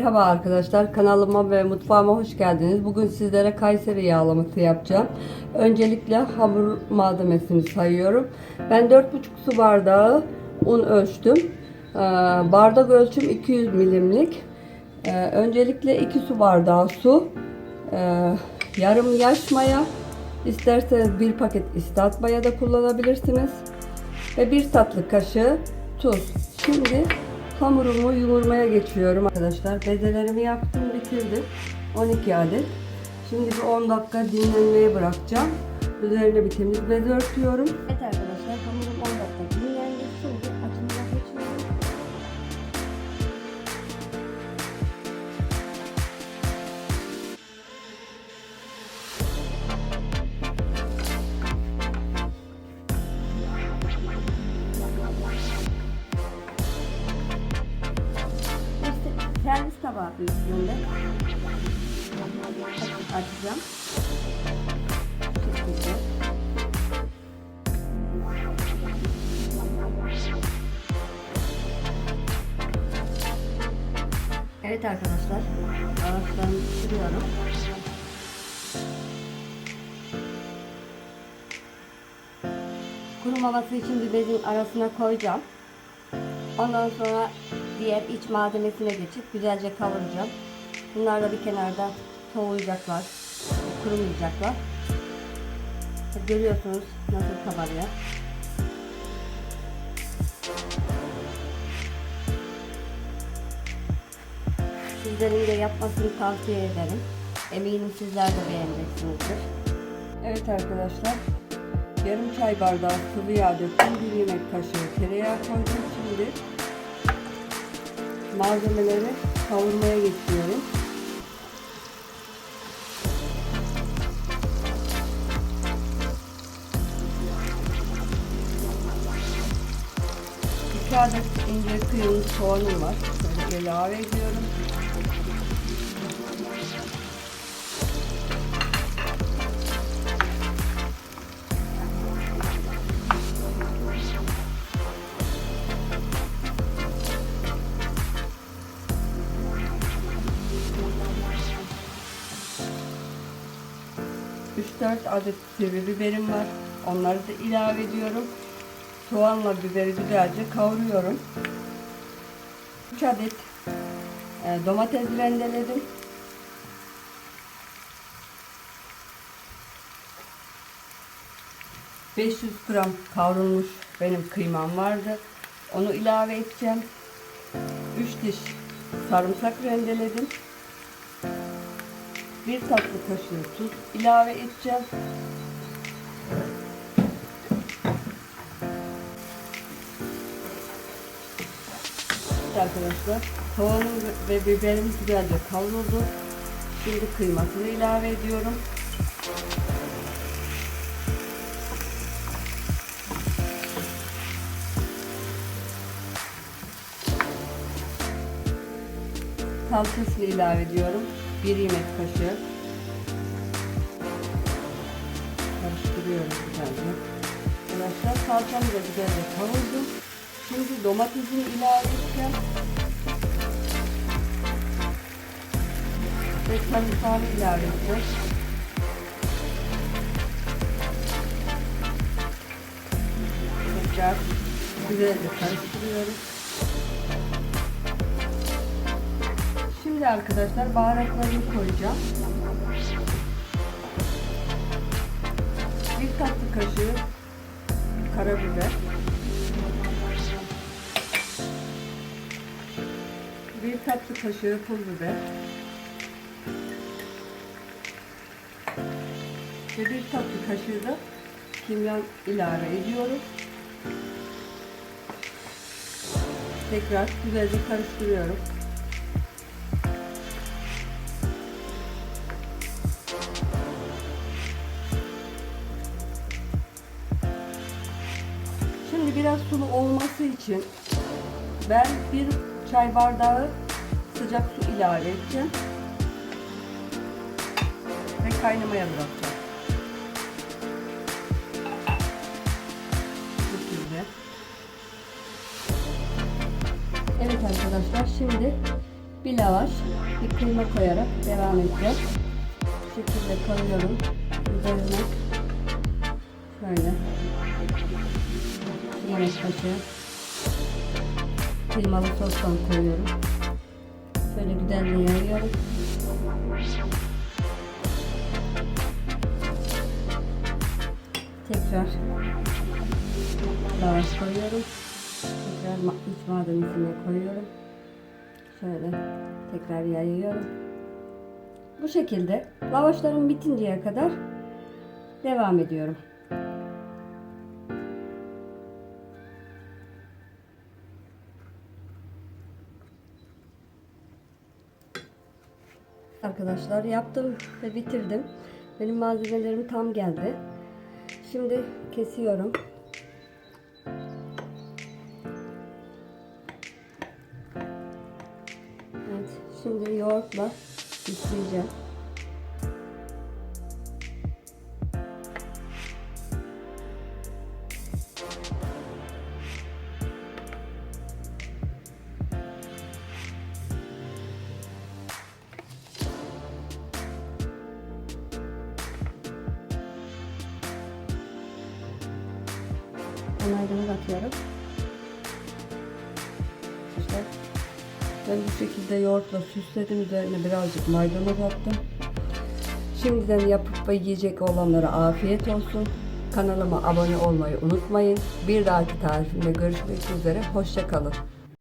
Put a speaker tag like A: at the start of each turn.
A: Merhaba arkadaşlar kanalıma ve mutfağıma hoş geldiniz. Bugün sizlere Kayseri yağlaması yapacağım. Öncelikle hamur malzemesini sayıyorum. Ben 4,5 su bardağı un ölçtüm. Ee, Bardak ölçüm 200 milimlik. Ee, Öncelikle 2 su bardağı su, ee, yarım yaş maya, isterseniz bir paket istat maya da kullanabilirsiniz. Ve bir tatlı kaşığı tuz. Şimdi hamurumu yoğurmaya geçiyorum arkadaşlar. Bezelerimi yaptım, bitirdim. 12 adet. Şimdi bir 10 dakika dinlenmeye bırakacağım. Üzerine bir temiz beze örtüyorum. Evet Servis tabağı açacağım. Şekilde. Evet arkadaşlar, ağaçlarını sürüyorum. Kurumaması için bir bezin arasına koyacağım. Ondan sonra diğer iç malzemesine geçip güzelce kavuracağım. Bunlar da bir kenarda soğuyacaklar, kurumayacaklar. Görüyorsunuz nasıl kabarıyor. Sizlerin de yapmasını tavsiye ederim. Eminim sizler de beğeneceksinizdir. Evet arkadaşlar, yarım çay bardağı sıvı yağ döktüm. Bir yemek kaşığı tereyağı koydum. Şimdi malzemeleri kavurmaya geçiyorum. İki adet ince kıyılmış soğanım var. Şöyle ilave ediyorum. Üç dört adet sivri biberim var. Onları da ilave ediyorum. Soğanla biberi güzelce kavuruyorum. 3 adet e, domates rendeledim. ...500 gram kavrulmuş benim kıymam vardı. Onu ilave edeceğim. 3 diş sarımsak rendeledim. Bir tatlı kaşığı tuz ilave edeceğim. Evet arkadaşlar soğanım ve biberim güzelce kavruldu. Şimdi kıymasını ilave ediyorum. Salçasını ilave ediyorum. Bir yemek kaşığı. Karıştırıyorum güzelce. Arkadaşlar salçamı da güzelce kavurdum. Şimdi domatesini ilave edeceğim. Ve sarımsağını ilave edeceğiz. Tekrar güzelce karıştırıyoruz. Şimdi arkadaşlar baharatlarını koyacağım. Bir tatlı kaşığı karabiber. Bir tatlı kaşığı pul biber. Ve bir tatlı kaşığı da kimyon ilave ediyoruz. Tekrar güzelce karıştırıyorum. Şimdi biraz sulu olması için ben bir çay bardağı sıcak su ilave edeceğim. Ve kaynamaya bırakacağım. Bu şekilde. Evet arkadaşlar şimdi bir lavaş, bir kıyma koyarak devam edeceğiz. Bu şekilde koyuyorum. Üzerine şöyle yemek kaşığı kıymalı sostan koyuyorum. Şöyle güzelce yayıyorum. Tekrar lavaş koyuyorum. Tekrar iç malzemesine koyuyorum. Şöyle tekrar yayıyorum. Bu şekilde lavaşlarım bitinceye kadar devam ediyorum. Arkadaşlar yaptım ve bitirdim. Benim malzemelerim tam geldi. Şimdi kesiyorum. Evet, şimdi yoğurtla süsleyeceğim. Maydanoz atıyorum. İşte ben bu şekilde yoğurtla süsledim. Üzerine birazcık maydanoz attım. Şimdiden yapıp ve yiyecek olanlara afiyet olsun. Kanalıma abone olmayı unutmayın. Bir dahaki tarifimde görüşmek üzere. Hoşçakalın.